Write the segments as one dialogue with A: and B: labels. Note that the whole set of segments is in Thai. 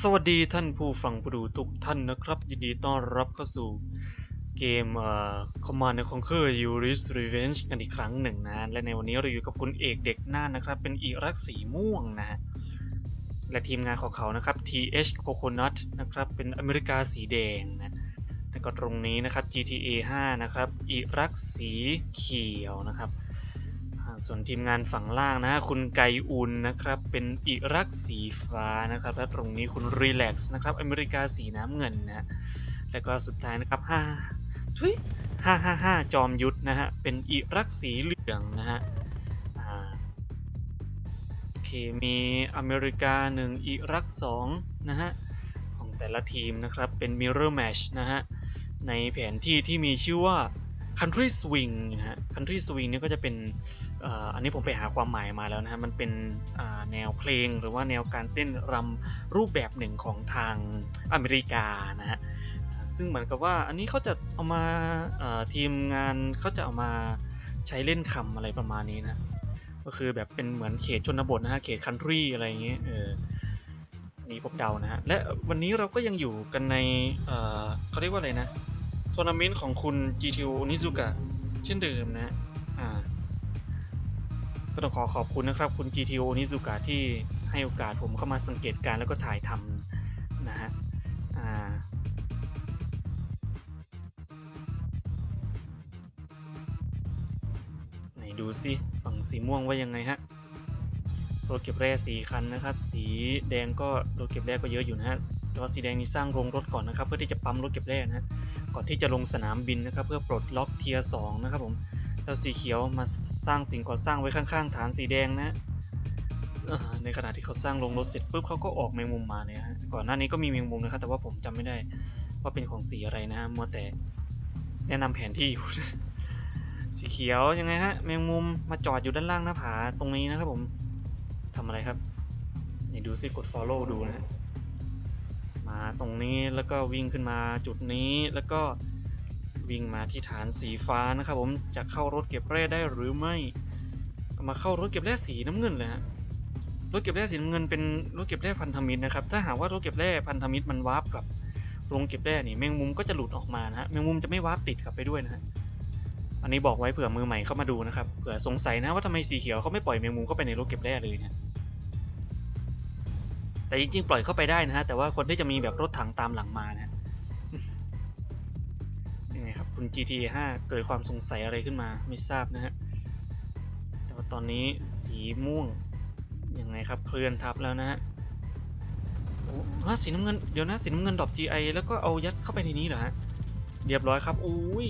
A: สวัสดีท่านผู้ฟังผู้ดูทุกท่านนะครับ ยินดีต้อนรับเข้าสู่เกมเอ่อ Command Conquer Yuri's Revenge กันอีกครั้งหนึ่งนะและในวันนี้เราอยู่กับคุณเอกเด็กน่านะครับ เป็นอิรักสีม่วงนะ และทีมงานของเขานะครับ TH Coconut นะครับ เป็นอเมริกาสีแดงนะแล้วก็ตรงนี้นะครับ GTA 5 นะครับอิรักสีเขียวนะครับ ส่วนทีมงานฝั่งล่างนะฮะคุณไกอุนนะครับเป็นอิรักสีฟ้านะครับและตรงนี้คุณรีแลกซ์นะครับอเมริกาสีน้ำเงินนะฮะแล้วก็สุดท้ายนะครับห้าทุยห้าห้าห้าจอมยุทธนะฮะเป็นอิรักสีเหลืองนะฮะอ่าโอเคมีอเมริกาหนึ่งอิรักสองนะฮะของแต่ละทีมนะครับเป็น Mirror Match นะฮะในแผนที่ที่มีชื่อว่า Country Swing นะฮะ Country Swing นี่ก็จะเป็น อันนี้ผมไปหาความหมายมาแล้วนะฮะมันเป็นแนวเพลงหรือว่าแนวการเต้นรำรูปแบบหนึ่งของทางอเมริกานะฮะซึ่งเหมือนกับว่าอันนี้เขาจะเอามาทีมงานเขาจะเอามาใช้เล่นคำอะไรประมาณนี้นะก็คือแบบเป็นเหมือนเขตชนบทนะฮะเขตคันทรีอะไรอย่างเงี้ยเอออันนี่ผมเดานะฮะและวันนี้เราก็ยังอยู่กันในเเขาเรียกว่าอะไรนะทัวร์นาเมนต์ของคุณ GTO Onizuka เช่นเดิมนะฮะอ่า ก็ต้องขอขอบคุณนะครับ คุณ GTO นิซุกะที่ให้โอกาสผมเข้ามาสังเกตการแล้วก็ถ่ายทำนะฮะไหนดูสิฝั่งสีม่วงว่ายังไงฮะรถเก็บแร่สีคันนะครับ สีแดงก็รถเก็บแร่ก็เยอะอยู่นะฮะแต่ว่าสีแดงนี่สร้างโรงรถก่อนนะครับ เพื่อที่จะปั๊มรถเก็บแร่นะฮะก่อนที่จะลงสนามบินนะครับ เพื่อปลดล็อกเทียร์สองนะครับผม แล้วสีเขียวมาสร้างสิ่งก่อสร้างไว้ข้างๆฐานสีแดงนะในขณะที่เขาสร้างโรงรถเสร็จปุ๊บเขาก็ออกแมงมุมมาเนี่ยฮะก่อนหน้านี้ก็มีแมงมุมนะครับแต่ว่าผมจำไม่ได้ว่าเป็นของสีอะไรนะฮะมัวแต่แนะนำแผนที่อยู่สีเขียวยังไงฮะแมงมุมมาจอดอยู่ด้านล่างหน้าผาตรงนี้นะครับผมทำอะไรครับนี่ดูสิกด follow ดูนะมาตรงนี้แล้วก็วิ่งขึ้นมาจุดนี้แล้วก็ วิ่งมาที่ฐานสีฟ้านะครับผมจะเข้ารถเก็บแร่ได้หรือไม่ มาเข้ารถเก็บแร่สีน้ำเงินเลยฮะรถเก็บแร่สีน้ำเงินเป็นรถเก็บแร่พันธมิตรนะครับถ้าหากว่ารถเก็บแร่พันธมิตรมันวาร์ปกับโรงเก็บแร่นี่แมงมุมก็จะหลุดออกมานะฮะแมงมุมจะไม่วาร์ปติดกลับไปด้วยนะฮะอันนี้บอกไว้เผื่อมือใหม่เข้ามาดูนะครับเผื่อสงสัยนะว่าทำไมสีเขียวเขาไม่ปล่อยแมงมุมเข้าไปในรถเก็บแร่เลยเนี่ยแต่จริงๆ ปล่อยเข้าไปได้นะฮะแต่ว่าคนที่จะมีแบบรถถังตามหลังมานะ ครับคุณ GTA 5 เกิดความสงสัยอะไรขึ้นมาไม่ทราบนะฮะ แต่ว่าตอนนี้สีม่วง ยังไงครับ เคลื่อนทับแล้วนะฮะโอ้ฮะสีน้ำเงิน เดี๋ยวนะสีน้ำเงินดรอป GI แล้วก็เอายัดเข้าไปในนี้เหรอฮะ เรียบร้อยครับอุ้ย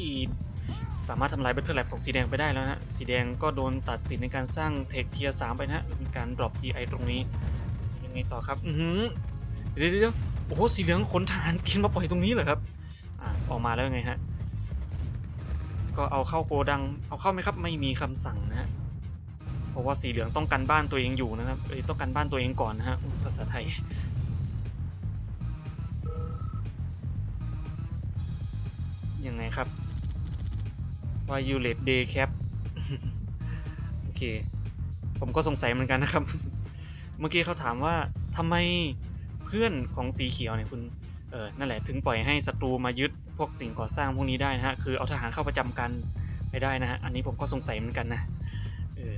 A: สามารถทำลาย Battle Lab ของสีแดงไปได้แล้วนะสีแดงก็โดนตัดสินในการสร้างเทคเทียร์3ไปนะมีการดรอป GI ตรงนี้ ยังไงต่อครับ อือหือเดี๋ยวเดี๋ยวเดี๋ยวโอ้โห สีเหลืองขนทหารกินมาปล่อยตรงนี้เหรอครับ อ่า ออกมาแล้วไงฮะ ก็เอาเข้าโกดัง เอาเข้าไหมครับ ไม่มีคำสั่งนะฮะ เพราะว่าสีเหลืองต้องกันบ้านตัวเองอยู่นะครับเอ้ยต้องกันบ้านตัวเองก่อนนะฮะ ภาษาไทย ยังไงครับ Violet Day Cap โอเค ผมก็สงสัยเหมือนกันนะครับ เมื่อกี้เขาถามว่าทำไมเพื่อนของสีเขียวเนี่ยคุณ เออนั่นแหละถึงปล่อยให้ศัตรูมายึด พวกสิ่งก่อสร้างพวกนี้ได้นะฮะ คือเอาทหารเข้าประจำการไม่ได้นะฮะ อันนี้ผมก็สงสัยเหมือนกันนะ เออ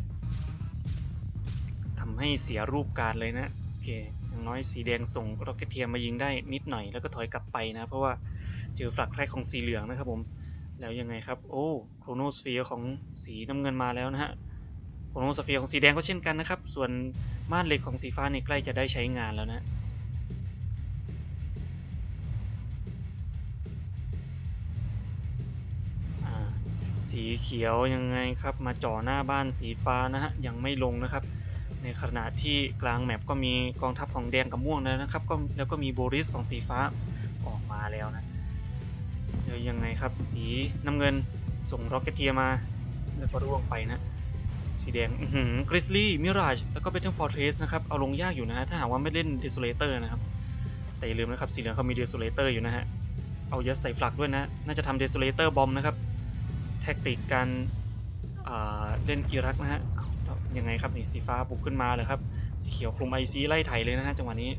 A: ทำให้เสียรูปการเลยนะ โอเค อย่างน้อยสีแดงส่งร็อกเก็ตเทียมมายิงได้นิดหน่อย แล้วก็ถอยกลับไปนะ เพราะว่าเจอฝักแรกของสีเหลืองนะครับผม แล้วยังไงครับ โอ้โครโนสเฟียร์ของสีน้ำเงินมาแล้วนะฮะโครโนสเฟียร์ของสีแดงก็เช่นกันนะครับ ส่วนม่านเหล็กของสีฟ้าเนี่ยใกล้จะได้ใช้งานแล้วนะ สีเขียวยังไงครับ มาจ่อหน้าบ้านสีฟ้านะฮะยังไม่ลงนะครับ ในขณะที่กลางแมปก็มีกองทัพของแดงกับม่วงแล้วนะครับก็แล้วก็มีโบริสของสีฟ้าออกมาแล้วนะเดี๋ยวยังไงครับสีน้ำเงินส่งร็อกเก็ตเทียมาแล้วก็ร่วงไปนะสีแดงกริซลี่มิราจแล้วก็เบทเทิลฟอร์เทสนะครับ เอาลงยากอยู่นะฮะ ถ้าหากว่าไม่เล่นเด s โ l เลเตอร์นะครับ แต่อย่าลืมนะครับ สีเหลืองเขามีเด s โ l เลเตอร์อยู่นะฮะ เอายัดใส่ฟลักด้วยนะ น่าจะทำเด s โ l เลเตอร์บอมนะครับ ท็กติกการเล่นอิรักนะฮะยังไงครับนี่สีฟ้าบุกขึ้นมาเลยครับ สีเขียวคลุมไอซีไล่ไถเลยนะฮะจังหวะนี้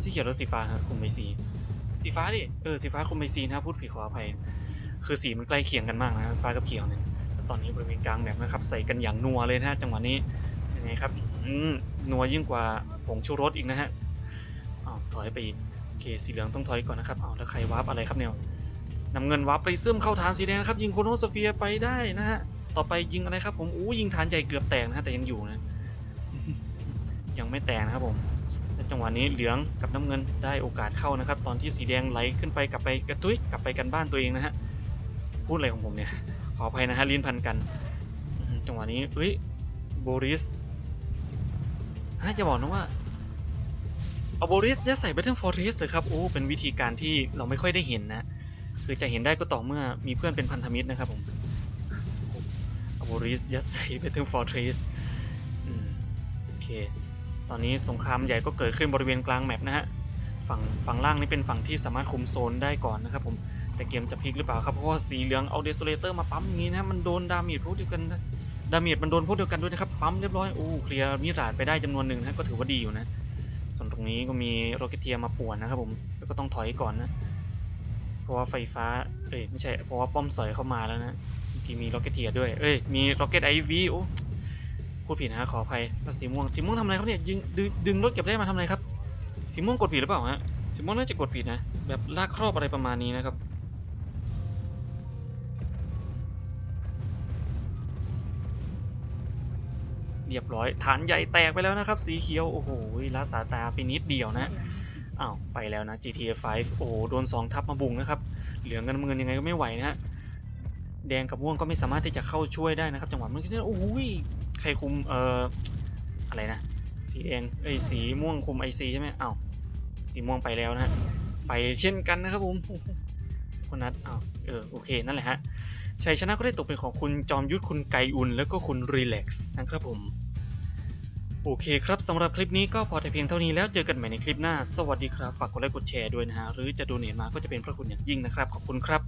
A: สีเขียวหรือสีฟ้าฮะคุมไอซีสีฟ้าดิ เออสีฟ้าคุมไอซีนะพูดผิดขออภัย คือสีมันใกล้เคียงกันมากนะฟ้ากับเขียวเนี่ยแล้วตอนนี้บริเวณกลางแบบนะครับใส่กันอย่างนัวเลยนะฮะจังหวะนี้ยังไงครับอนัวยิ่งกว่าผงชูรสอีกนะฮะอ้าวถอยไปอีกโอเคสีเหลืองต้องถอยก่อนนะครับอ้าวแล้วใครวาร์ปอะไรครับเนี่ย นำเงินวาร์ปไปซึมเข้าฐานสีแดงนะครับ ยิงโคโนโซเฟียไปได้นะฮะ ต่อไปยิงอะไรครับ ผมอู้ยิงฐานใหญ่เกือบแตกนะฮะแต่ยังอยู่นะ ยังไม่แตกนะครับผมและจังหวะนี้เหลืองกับน้ำเงินได้โอกาสเข้านะครับ ตอนที่สีแดงไหลขึ้นไปกลับไปกระตุ้ยกลับไปกันบ้านตัวเองนะฮะพูดอะไรของผมเนี่ย ขออภัยนะฮะลิ้นพันกัน จังหวะนี้เอ้ยโบริสฮะจะบอกนะว่าเอาโบริสจะใส่ Battle Fortress เลยครับโอ้เป็นวิธีการที่เราไม่ค่อยได้เห็นนะ คือจะเห็นได้ก็ต่อเมื่อมีเพื่อนเป็นพันธมิตรนะครับผมอโบริสยัส่ Battle Fortress อืมโอเค ตอนนี้สงครามใหญ่ก็เกิดขึ้นบริเวณกลางแมปนะฮะ ฝั่งฝั่งล่างนี่เป็นฝั่งที่สามารถคุมโซนได้ก่อนนะครับผม แต่เกมจะพลิกหรือเปล่าครับ เพราะว่าสีเหลืองเอาเดสโซเลเตอร์มาปั๊มงนี้นะ มันโดนดาเมจพวกเดียวกัน ดาเมจมันโดนพวกเดียวกันด้วยนะครับ ปั๊มเรียบร้อย โอ้เคลียร์มิราดไปได้จำนวนหนึ่งนะ ก็ถือว่าดีอยู่นะ ส่วนตรงนี้ก็มีโรเกเทียมาป่วนนะครับผม ก็ต้องถอยก่อนนะ เพราะว่าไฟฟ้า เอ้ยไม่ใช่ เพราะว่าป้อมสอยเข้ามาแล้วนะเมื่อกี้มีโรเกตเทียด้วย เอ้ย มีโรเกตไอวีโอ้พูดผิดนะฮะขออภัยแล้วสีม่วง สีม่วงทำอะไรครับเนี่ยยิงดึงดึงรถเก็บได้มาทำอะไรครับ สีม่วงกดผิดหรือเปล่าฮะ สีม่วงน่าจะกดผิดนะ แบบลากครอบอะไรประมาณนี้นะครับเรียบร้อยฐานใหญ่แตกไปแล้วนะครับ สีเขียว โอ้โหละสาตาไปนิดเดียวนะ อ้าวไปแล้วนะ GTA 5 โอ้โหโดน 2 ทับมาบุงนะครับ เหลืองกับน้ำเงินยังไงก็ไม่ไหวนะฮะ แดงกับม่วงก็ไม่สามารถที่จะเข้าช่วยได้นะครับ จังหวะเมื่อกี้โอ้โหใครคุม เอ่อ อะไรนะ สีแดงเอ้ยสีม่วงคุมไอซีใช่ไหมอ้าวสีม่วงไปแล้วนะฮะไปเช่นกันนะครับผมคนนัดอ้าวเออโอเคนั่นแหละฮะชัยชนะก็ได้ตกเป็นของคุณจอมยุทธคุณไกอุนแล้วก็คุณรีแล็กซ์นะครับผม โอเคครับสำหรับคลิปนี้ก็พอแต่เพียงเท่านี้แล้วเจอกันใหม่ในคลิปหน้า สวัสดีครับ ฝากกดไลค์กดแชร์ด้วยนะฮะ หรือจะดูเนตมาก็จะเป็นพระคุณอย่างยิ่งนะครับ ขอบคุณครับ